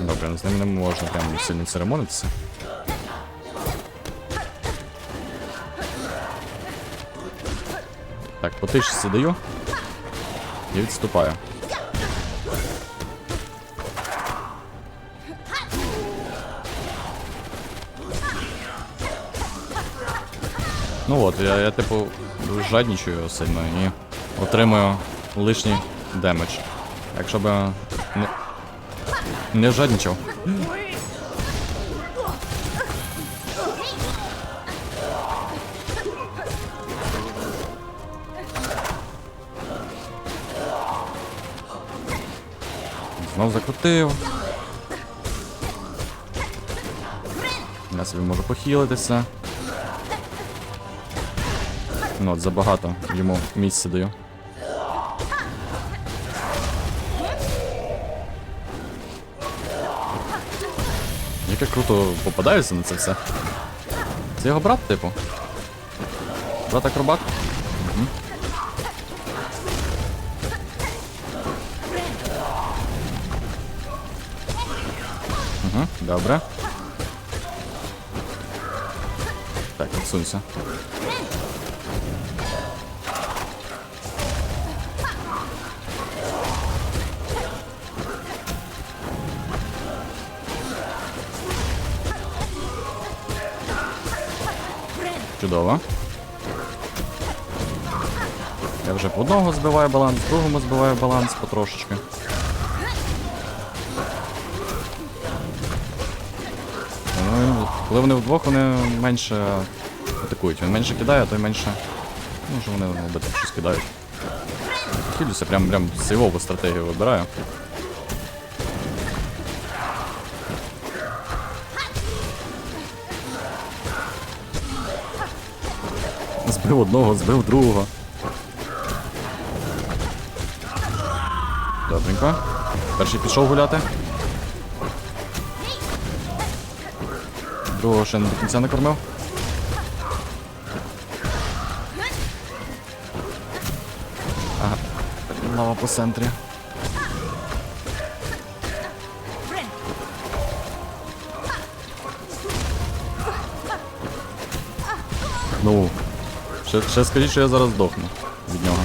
Добре, ну, з ним не можна прямо сильно церемонитися. Так, по тишці даю. І відступаю. Ну от, я, я типу жаднічую сильно і отримую лишній демедж. Якщо б не, не жаднічав. Знов закрутив. Я собі можу похилитися. Ну от забагато йому місця даю. Я круто попадаюся на це все. Це його брат, типу. Брат акробат? Угу, добре. Так, відсунься. Чудово. Я вже в одного збиваю баланс, в другому збиваю баланс потрошечки. Ну, коли вони вдвох, вони менше атакують. Він менше кидає, а той менше. Ну, що вони щось кидають. Хілюся, прям прям сейвову стратегію вибираю. Збив одного, збив другого. Добренько. Перший пішов гуляти. Другого ще не до кінця не кормив. Ага. Лава по центрі. Ну. Ще, ще скажіть, що я зараз здохну від нього.